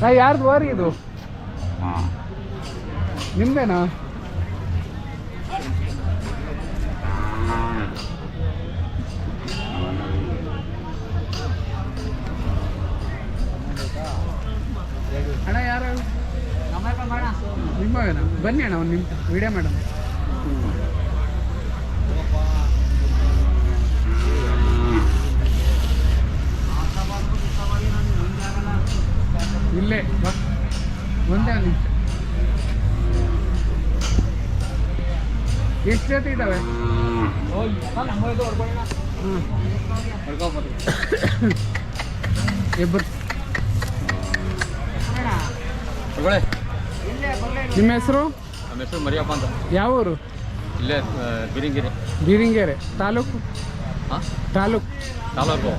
ನಾ ಯಾರ್ದು ವಾರಿ ಇದು? ನಿಮ್ದೇನಾ? ಅಣ್ಣ ಯಾರು? ನಿಮ್ಮವೇನಾ ಬನ್ನಿ ಅಣ್ಣ ಒಂದು ನಿಮಿಷ. ವಿಡಿಯೋ ಮೇಡಮ್ ಇಲ್ಲೇ. ಒಂದೇ ನಿಮಿಷ. ಎಷ್ಟು ಜೊತೆ ಇದ್ದಾವೆ. ಇಬ್ಬರು. ನಿಮ್ಮ ಹೆಸರು? ನಮ್ಮ ಹೆಸರು ಮರಿಯಪ್ಪ ಅಂತ. ಯಾವ ಊರು ಇಲ್ಲೇ ಬಿರಿಂಗಿರಿ. ಬೀರಿಂಗೆರೆ ತಾಲೂಕು? ಹಾಂ ತಾಲೂಕು ತಾಲೂಕು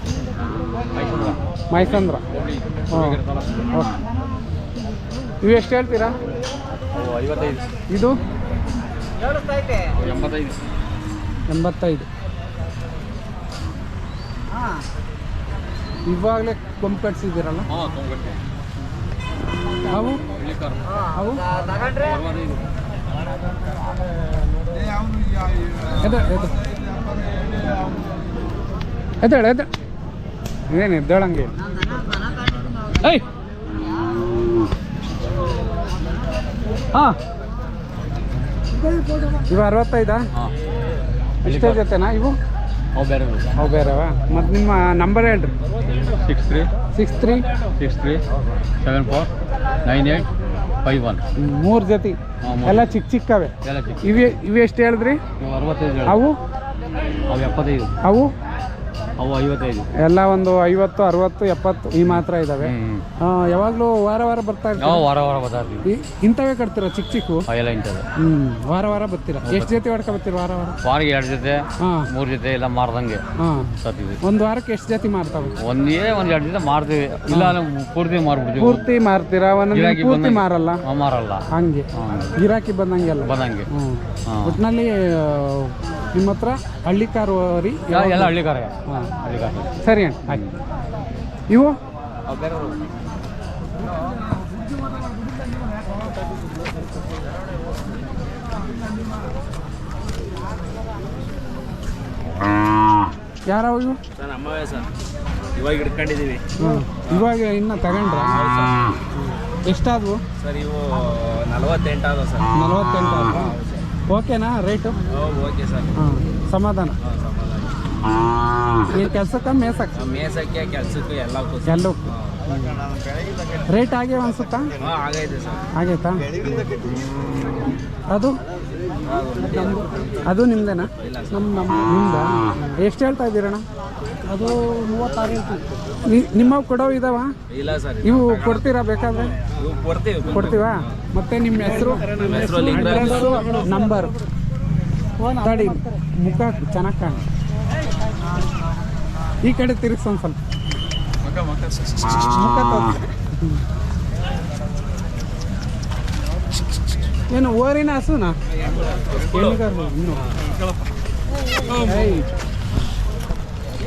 ಮೈಸಂದ್ರ ನೀವು ಎಷ್ಟು ಹೇಳ್ತೀರಾ? ಐವತ್ತೈದು. ಇದು? ಎಂಬತ್ತೈದು. ಎಂಬತ್ತೈದು. ಇವಾಗಲೇ ಕೊಂಬು ಕಟ್ಸಿದ್ದೀರಲ್ಲ? ಅವು? ಅವು? ಎದ ಎದ್ದೇಳ ಎದ್ದ ಏನು ಎದ್ದೇಳಂಗೆ? ಐ ಹಾಂ. ಇವು ಅರವತ್ತೈದಾ? ಇಷ್ಟೇ ಜೊತೆನಾ ಇವು? ಅವು ಬೇರೆ ಅವು ಬೇರೆವ? ಮತ್ತು ನಿಮ್ಮ ನಂಬರ್ ಹೇಳ್ರಿ. Six three six three six three seven four nine eight five one ಮೂರು ಜೊತೆ. ಎಲ್ಲ ಚಿಕ್ಕ ಚಿಕ್ಕವೆ. ಇವೆ ಇವು ಎಷ್ಟು ಹೇಳಿದ್ರಿ. ಅವು? ಅವು ಎಪ್ಪತ್ತೈದು. ಅವು? ಅವು ಐವತ್ತೈದು. ಎಲ್ಲ ಒಂದು ಐವತ್ತು ಅರವತ್ತು ಎಪ್ಪತ್ತು ಈ ಮಾತ್ರ ಇದಾವೆ. ಯಾವಾಗ್ಲೂ ಯಾವಾಗಲೂ ವಾರ ವಾರ ಬರ್ತಾ ನಾವು ಇರ್ತೀವಿ ವಾರ ವಾರ ಇಂಥವೇ ಕಟ್ತೀರಾ ಚಿಕ್ಕ ಚಿಕ್ಕ? ಎಲ್ಲ ಇಂಥದ್ದು. ಹ್ಞೂ ವಾರ ವಾರ ಬರ್ತೀರಾ? ಎಷ್ಟು ಜೊತೆ ಹೊಡ್ಕೊ ಬರ್ತೀರಾ ವಾರ ವಾರ? ವಾರಿಗೆ ಎರಡು ಜೊತೆ ಹಾ. ಮೂರು ಜೊತೆ ಎಲ್ಲ ಮಾರ್ದಂಗೆ ಹಾಂ. ಒಂದು ವಾರಕ್ಕೆ ಎಷ್ಟು ಜೊತೆ ಮಾರ್ತಾವೆ ಒಂದೇ ಒಂದು ಎರಡು ಜೊತೆ ಮಾರ್ತೀವಿ. ಇಲ್ಲ ಪೂರ್ತಿ ಮಾರ್ಬಿಡ್ತೀವಿ. ಪೂರ್ತಿ ಮಾರ್ತೀರಾ? ಒಂದೊಂದು ಗಿರಾಕಿ ಪೂರ್ತಿ ಬಂದಂಗೆ. ಮಾರಲ್ಲ? ಮಾರಲ್ಲ. ಹಂಗೆ. ಗಿರಾಕಿ ಬಂದಂಗೆಲ್ಲ ಬಂದಂಗೆ. ಒಟ್ನಲ್ಲಿ ಹಾಂ. ಒಟ್ಟಿನಲ್ಲಿ ನಿಮ್ಮ ಹತ್ರ ಹಳ್ಳಿ ಕಾರುವರಿ ಎಲ್ಲ ಹಳ್ಳಿಕಾರ ಹಾಂ. ಹಳ್ಳಿಕಾರ ಸರಿ ಅಣ್ಣ ಆಯ್ತು. ಇವು? ಯಾರು ಇವು? ಸರ್ ನಮ್ಮವೇ ಸರ್. ಇವಾಗ ಹಿಡ್ಕೊಂಡಿದ್ದೀವಿ. ಹ್ಞೂ ಇವಾಗ ಇನ್ನು ತಗೊಂಡ್ರ? ಎಷ್ಟಾದವು? ಸರ್ ಇವು ನಲವತ್ತೆಂಟು ಆದ ಸರ್ ನಲವತ್ತೆಂಟು ಅಲ್ವಾ ಓಕೆನಾ? Rate okay sir. ಹಾಂ ಸಮಾಧಾನ. ಈ ಕೆಲಸಕ್ಕೆ ಮೇಸಕ್ಕೆ? ಮೇಸಕ್ಕೆ ಕೆಲ್ಸಕ್ಕೆ ಎಲ್ಲಕ್ಕೂ ಸರ್ ಎಲ್ಲೂ. ರೇಟ್ ಆಗ್ಯಾವ ಅನ್ಸುತ್ತಾ ಆಗೈತೆ ಸರ್. ಆಗೈತಾ? ಅದು? ಅದು ನಿಮ್ದೇನಾ? ನಮ್ಮ ನಮ್ಮ ನಿಮ್ದ? ಎಷ್ಟು ಹೇಳ್ತಾ ಇದ್ದೀರಣ್ಣ? ಅದು ಮೂವತ್ತಾರು ನಿಮ್ಮ ಕೊಡೋ ಇದಾವ? ಇಲ್ಲ ಸರ್ ಇವು ಕೊಡ್ತೀರಾ ಬೇಕಾದ್ರೆ? ಕೊಡ್ತೀವಿ ಕೊಡ್ತೀವಾ. ಮತ್ತೆ ನಿಮ್ಮ ಹೆಸರು? ನಂಬರ್ ತಡಿ ಮುಖ ಚೆನ್ನಾಗಿ ಕಾಣ. ಈ ಕಡೆ ತಿರುಗಿಸ್ ಒಂದು ಸ್ವಲ್ಪ. ಮುಖ ತೋರ್ಸು. ಹ್ಮ್. ಏನು ಓರಿನ ಹಸುನಾ? ಇನ್ನು.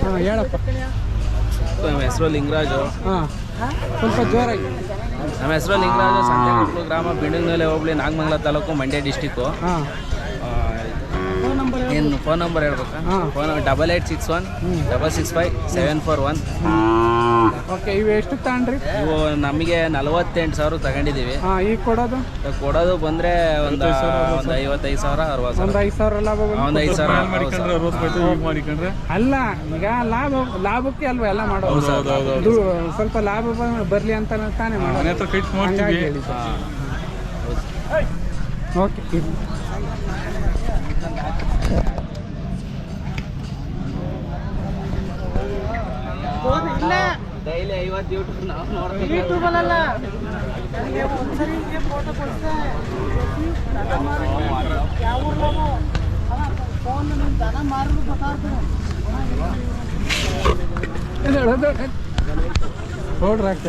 ಹಾಂ ಹೇಳಪ್ಪ. ನಮ್ಮ ಹೆಸರು ಲಿಂಗರಾಜು. ಹಾಂ. ಸ್ವಲ್ಪ ಜೋರಾಗಿ. ನಮ್ಮ ಹೆಸರು ಲಿಂಗರಾಜು ಸಂತೆಕೊಪ್ಪಲು ಗ್ರಾಮ ಬಿಂಡಿನಲೆ ಹೋಗ್ಲಿ ನಾಗಮಂಗಲ ತಾಲೂಕು ಮಂಡ್ಯ ಡಿಸ್ಟಿಕ್ಕು. ಹಾಂ. ಏನು ಫೋನ್ ನಂಬರ್ ಹೇಳ್ಬೇಕಾ? ಹಾಂ. Phone double eight six one. Double six five seven four one okay ಇವು ಎಷ್ಟು ತಗೊಂಡ್ರಿ? ಇವು ನಮಗೆ ನಲವತ್ತೆಂಟು ಸಾವಿರ ತಗೊಂಡಿದ್ದೀವಿ. ಹಾಂ ಈಗ ಕೊಡೋದು? ಕೊಡೋದು ಬಂದ್ರೆ ಒಂದು ಒಂದು ಐವತ್ತೈದು ಸಾವಿರ ಅರವತ್ತು ಒಂದು ಸಾವಿರ ಐದು ಸಾವಿರ ಲಾಭ ಬಂತು. ಒಂದು ಐದು ಸಾವಿರ ಮಾಡಿಕೊಂಡ್ರೆ ಅಲ್ಲ ಈಗ ಲಾಭ ಲಾಭಕ್ಕೆ ಅಲ್ವಾ ಎಲ್ಲ ಮಾಡೋದು? ಸ್ವಲ್ಪ ಲಾಭ ಬರಲಿ ಅಂತ ತಾನೇ ಮಾಡೋದು. ಓಕೆ ಇರ್ಲಿ. ಡೈಲಿ ಐವತ್ತು ಯೂಟ್ಯೂಬ್ ನಾವು ನೋಡ್ತೀವಿ ಎದ್ದೇಳು, ಎದ್ದೇಳು, ಎದ್ದೇಳು. ನೋಡ್ರಿ ಅಕ್ಕ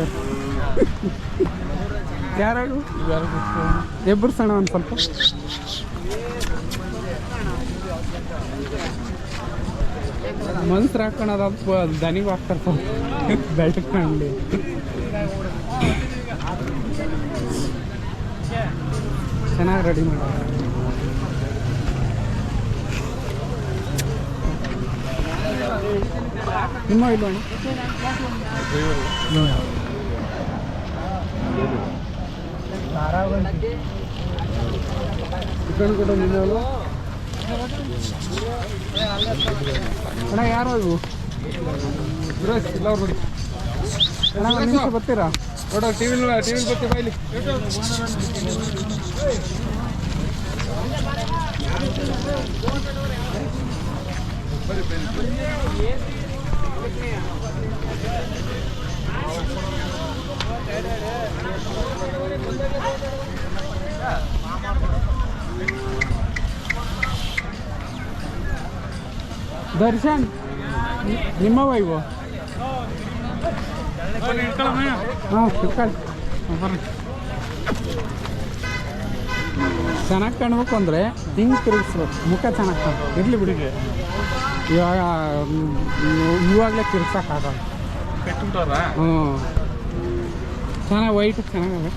ಯಾರಾಗು ಎಬ್ಬರ್ಸೋಣ ಒಂದು ಸ್ವಲ್ಪ. ಮನ್ಸ್ರು ಹಾಕೊಳೋದು ದನಿಗೆ ಹಾಕ್ತಾರೆ ಸ್ವಲ್ಪ ಬೆಳಕಂಡು ಚೆನ್ನಾಗಿ ರೆಡಿ ಮಾಡಿ. ನಿಮ್ಮ ಇಲ್ವಣ್ಣ ಚಿಕನ್ ಕೂಡ ನಿನ್ನವಲ್ಲ ಅಣ್ಣ, ಯಾರು ಇವು ಇಲ್ಲ ಅಣ್ಣ ಒಂದು ನಿಮಿಷ ಬರ್ತೀರಾ? ನೋಡ ಟಿ ವಿ ಟಿ ವಿ ಬರ್ತೀವಿ ಬೈಲಿ ದರ್ಶನ್ ನಿಮ್ಮ ನಿಮ್ಮವ ಇವು ಹಾಂ ಚೆನ್ನಾಗಿ ಕಾಣ್ಬೇಕು ಅಂದರೆ ಹಿಂಗೆ ತಿರುಗಿಸ್ಬೇಕು. ಮುಖ ಚೆನ್ನಾಗಿ ಕಾಣ ಇರಲಿ ಬಿಡಿ. ಇವಾಗ ಇವಾಗಲೇ ತಿರ್ಸೋಕ್ಕಾಗಲ್ಲ ಹ್ಞೂ ಚೆನ್ನಾಗಿ ವೈಟ್ ಚೆನ್ನಾಗವೆ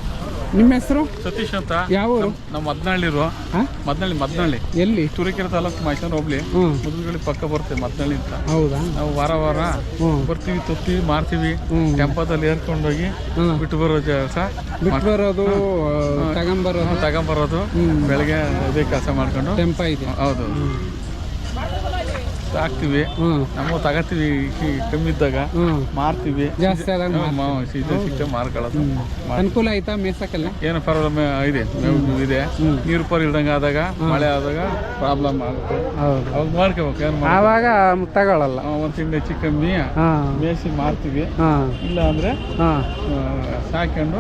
ನಿಮ್ಮ ಹೆಸರು? ಸತೀಶ್ ಅಂತ. ಯಾವ ಊರು ನಮ್ಮ ಮದ್ನಳ್ಳಿರು ಹಾಂ? ಮದ್ನಳ್ಳಿ ಮದ್ನಳ್ಳಿ ಎಲ್ಲಿ? ತುರಿಕೆರೆ ತಾಲೂಕು ಮೈಸೂರು ಹೋಗ್ಲಿ ಮುದುಗಳಿ ಪಕ್ಕ ಬರುತ್ತೆ ಮದ್ನಳ್ಳಿ ಅಂತ. ಹೌದಾ? ನಾವು ವಾರ ವಾರ ಬರ್ತೀವಿ ತೊತ್ತೀವಿ ಮಾರ್ತೀವಿ. ಟೆಂಪದಲ್ಲಿ ಏರ್ಕೊಂಡೋಗಿ ಬಿಟ್ಟು ಬರೋ ಕೆಲಸ ಬಿಟ್ಟು ಬರೋದು ತಗೊಂಬರೋದು? ತಗೊಂಬರೋದು. ಬೆಳಗ್ಗೆ ಅದೇ ಕೆಲಸ ಮಾಡ್ಕೊಂಡು. ಟೆಂಪ ಇದೆ. ಹೌದು. ಹಾಕ್ತಿವಿ. ನಾವು ತಗೋತೀವಿ ಕಮ್ಮಿ ಇದ್ದಾಗ. ಮಾರ್ತೀವಿ. ಜಾಸ್ತಿ ಆದಾಗ ಹ್ಮ್, ಮಾ- ಸೀದೆ ಮಾರ್ಕೊಳ್ಳೋದು. ಅನುಕೂಲ ಆಯ್ತಾ ಮೇಸಕ್ಕೆಲ್ಲ ಏನು ಪ್ರಾಬ್ಲಮ್ ಇದೆ. ಇದೆ. ನೀರು ಪರ್ ಇಲ್ದಂಗೆ ಆದಾಗ ಮಳೆ ಆದಾಗ ಪ್ರಾಬ್ಲಮ್ ಆಗುತ್ತೆ. ಅವಾಗ ಮಾಡ್ಕೋಬೇಕು ಏನು ಆವಾಗ ತಗೊಳ್ಳಲ್ಲ ಒಂದು ತಿಂಗಳು ಹೆಚ್ಚು ಕಮ್ಮಿ ಮೇಸಿ ಮಾರ್ತೀವಿ. ಇಲ್ಲ ಅಂದರೆ ಸಾಕೊಂಡು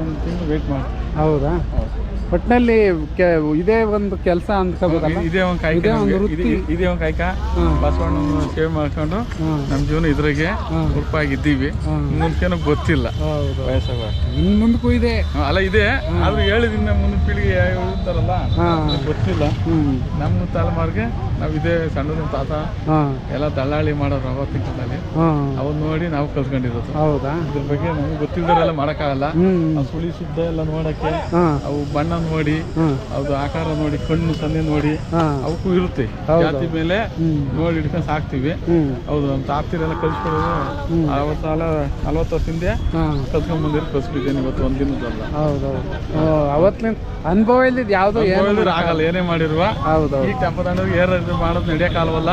ಒಂದು ತಿಂಗಳು ವೆಯ್ಟ್ ಮಾಡ್ತೀವಿ. ಹೌದು. ಒಟ್ಟಿನಲ್ಲಿ ಇದೇ ಒಂದು ಕೆಲಸ ಅಂತ ಇದೇ ಒಂದು ಕಾಯ್ಕ ಇದೇ ಒಂದು ಕಾಯ್ಕ. ಬಸವಣ್ಣನ ಸೇವೆ ಮಾಡ್ಕೊಂಡು ನಮ್ಮ ಜೀವನ ಇದ್ರಾಗೆ ಉರುಪಾಗಿದ್ದೀವಿ ಮುಂದಕ್ಕೇನೋ ಗೊತ್ತಿಲ್ಲ. ಹೌದು. ವಯಸ್ಸಾಗ ಇನ್ನು ಮುಂದಕ್ಕೂ ಇದೆ. ಅಲ್ಲ ಇದೆ. ಆದ್ರೂ ಹೇಳಿದಿನ ಮುಂದಿನ ಪೀಳಿಗೆ ಇರ್ತಾರಲ್ಲ ಹಾಂ. ಗೊತ್ತಿಲ್ಲ. ನಮ್ಮ ತಲೆಮಾರಿಗೆ ನಾವು ಇದೇ ಸಣ್ಣ ತಾತ ಎಲ್ಲ ದಳ್ಳಾಳಿ ಮಾಡೋರು ಅವತ್ತಿನ ಕಾಲದಲ್ಲಿ ಹಾಂ ನೋಡಿ ನಾವು ಕಲ್ತ್ಕೊಂಡಿರೋದು. ಹೌದಾ? ಇದ್ರ ಬಗ್ಗೆ ನಮ್ಗೆ ಗೊತ್ತಿಲ್ದರೆಲ್ಲ ಮಾಡೋಕ್ಕಾಗಲ್ಲ. ಸುಳಿ ಸುದ್ದ ಎಲ್ಲ ನೋಡಕ್ಕೆ ಅವು ಬಣ್ಣ ನೋಡಿ ಅದು ಆಕಾರ ನೋಡಿ ಕಣ್ಣು ಸನ್ನೆ ನೋಡಿ ಅವಕ್ಕೂ ಇರುತ್ತೆ. ಹೌದು. ಜಾತಿ ಮೇಲೆ ನೋಡಿ ಹಿಡ್ಕೊಂಡು ಸಾಕ್ತಿವಿ. ಹೌದು ನಮ್ಮ ತಾಪ್ತಿರೆಲ್ಲ ಕಲ್ಸ್ಕೊಡೋದು. ಹ್ಮ್. ಅರವತ್ತು ಸಾಲ ನಲ್ವತ್ತು ವರ್ಷ ಹಿಂದೆ ಕಲ್ತ್ಕೊಂಡ್ ಬಂದಿರೋ ಕಲ್ಸ್ಬಿದ್ದೇನೆ ಇವತ್ತು ಒಂದ್ ದಿನದಲ್ಲ. ಅವತ್ತಿನ ಅನುಭವ ಇಲ್ಲದ ಯಾವ್ದು ಹೇಳಿದ್ರೆ ಆಗಲ್ಲ ಏನೇ ಮಾಡಿರುವ. ಹೌದು ಈ ಟೆಂಪ ದಂಡೋಗಿ ಏರ್ ಮಾಡೋದು ನಡೆಯಕ್ಕಾಗಲ್ವಲ್ಲ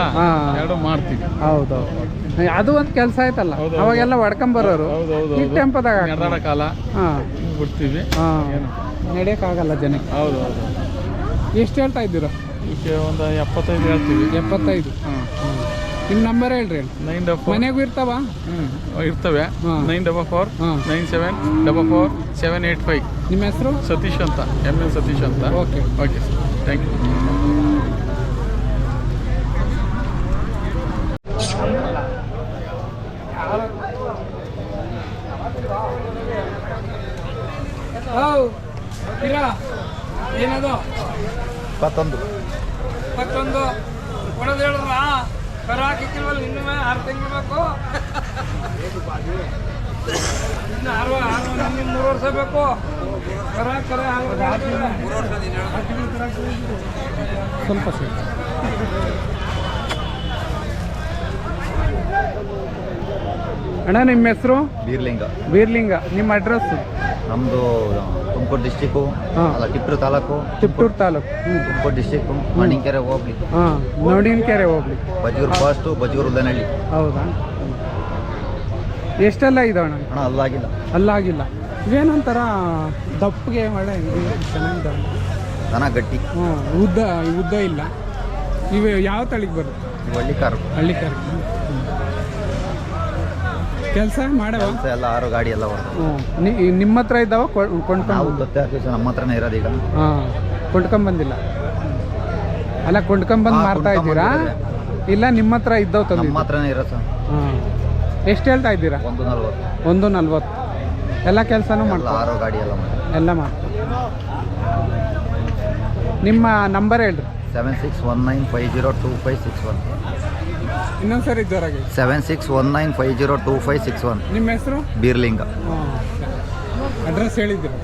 ಎರಡು ಮಾಡ್ತೀವಿ. ಹೌದೌದು ಅದು ಒಂದು ಕೆಲಸ ಆಯ್ತಲ್ಲ ಹೌದು, ಹೌದು. ಅವಾಗೆಲ್ಲ ಹೊಡ್ಕೊಂಬರೋರು ಹೌದು ಹೌದು ಈ ಟೆಂಪದಾಗ ಹಾ. ಬಿಡ್ತೀವಿ. ಹಾಂ. ಏನು? ನಡೆಯೋಕ್ಕಾಗಲ್ಲ ಜನಕ್ಕೆ. ಹೌದು ಹೌದು. ಎಷ್ಟು ಹೇಳ್ತಾ ಇದ್ದೀರಾ? ಈಗ ಒಂದು ಎಪ್ಪತ್ತೈದು ಹೇಳ್ತೀವಿ. ಎಪ್ಪತ್ತೈದು? ಹಾಂ. ನಿಮ್ಮ ನಂಬರ್ ಹೇಳ್ರಿ ನೈನ್ ಡಬಲ್ ಮನೆಗೂ ಇರ್ತಾವ? ಹ್ಞೂ ಇರ್ತವೆ. ಹಾಂ. Nine double four nine seven double four seven eight five ನಿಮ್ಮ ಹೆಸರು? ಸತೀಶ್ ಅಂತ. ಎಂ ಎನ್ ಸತೀಶ್ ಅಂತ. Okay okay sir thank you ಏನದು? ಇಪ್ಪತ್ತೊಂದು. ಮತ್ತೊಂದು ಕೊಡೋದು ಹೇಳಿದ್ರ? ಕರ ಹಾಕಿಲ್ವಲ್ಲ ಇನ್ನೂ ಆರು ತಿಂಗಳು ಬೇಕು? ಇನ್ನು ಆರು ಆರು ಇನ್ನು ಮೂರು ವರ್ಷ ಬೇಕು. ಕರ ಕರ ಸ್ವಲ್ಪ ಅಣ್ಣ ನಿಮ್ಮ ಹೆಸರು? ಬೀರ್ಲಿಂಗ ಬೀರ್ಲಿಂಗ ನಿಮ್ಮ ಅಡ್ರೆಸ್ ನಮ್ಮದು ತುಮಕೂರು ಡಿಸ್ಟಿಕ್ಕು. ಅಲ್ಲ ತಿಪ್ಟೂರು ತಾಲೂಕು. ತಿಪ್ಟೂರು ತಾಲೂಕು. ತುಮಕೂರು ಡಿಸ್ಟಿಕ್ಕು ಮಣಿಕೆರೆ ಹೋಗ್ಲಿ. ಹಾಂ ನೋಡಿನಕೆರೆ ಹೋಗ್ಲಿ. ಬಜೂರು ಫಾಸ್ಟು ಬಜೂರು ಉದ್ದನಹಳ್ಳಿ ಹೌದಾ? ಎಷ್ಟೆಲ್ಲ ಇದೆ ಅಣ್ಣ? ಅಲ್ಲಾಗಿಲ್ಲ. ಅಲ್ಲಾಗಿಲ್ಲ. ಇವೇನೊಂಥರ ದಪ್ಪಗೆ ಮಳೆ ಚೆನ್ನಾಗಿದ್ದಾವೆ ದನ ಗಟ್ಟಿ. ಹ್ಞೂ ಉದ್ದ ಉದ್ದ ಇಲ್ಲ. ಇವು ಯಾವ ತಳಿಗೆ ಬರುತ್ತೆ? ಹಳ್ಳಿ ಕಾರು ಹಳ್ಳಿ ಕರ್ ಕೆಲಸ ಮಾಡವ ಕೆಲಸ ಎಲ್ಲ ಆರು ಗಾಡಿ ಎಲ್ಲ ಹ್ಞೂ ನಿಮ್ಮ ಹತ್ರ ಇದ್ದಾವ? ಕೊಂಡ್ಕೊಂಡು ಗೊತ್ತೇ ಆಗ್ತೀವಿ ನಮ್ಮ ಹತ್ರನೇ ಇರೋದು ಈಗ. ಹಾಂ. ಕೊಂಡ್ಕೊಂಬಂದಿಲ್ಲ ಅಲ್ಲ ಕೊಂಡ್ಕೊಂಬಂದು ಹಾ, ಮಾರ್ತಾ ಇದ್ದೀರಾ? ಇಲ್ಲ ನಿಮ್ಮ ಹತ್ರ ಇದ್ದಾವ ನಮ್ಮ ತಂದಿದ್ದು ಹತ್ರನೇ ಇರೋದು ಸರ್. ಹಾಂ. ಎಷ್ಟು ಹೇಳ್ತಾ ಇದ್ದೀರಾ? ಒಂದು ನಲ್ವತ್ತು. ಒಂದು ನಲ್ವತ್ತು. ಎಲ್ಲ ಕೆಲಸನೂ ಎಲ್ಲ ಮಾಡ್ತಾರೆ ಆರು ಗಾಡಿ ಎಲ್ಲ ಮಾಡಿ ಎಲ್ಲ ಮಾಡ್ತಾರೆ ನಿಮ್ಮ ನಂಬರ್ ಹೇಳ್ರಿ. Seven six one nine five zero two five six one ಇನ್ನೊಂದ್ಸರಿ ಜೋರಾಗಿ. Seven six one nine five zero two five six one. ನಿಮ್ಮ ಹೆಸರು? ಬೀರ್ಲಿಂಗ. ಅಡ್ರೆಸ್ ಹೇಳಿದ್ದೀರಾ?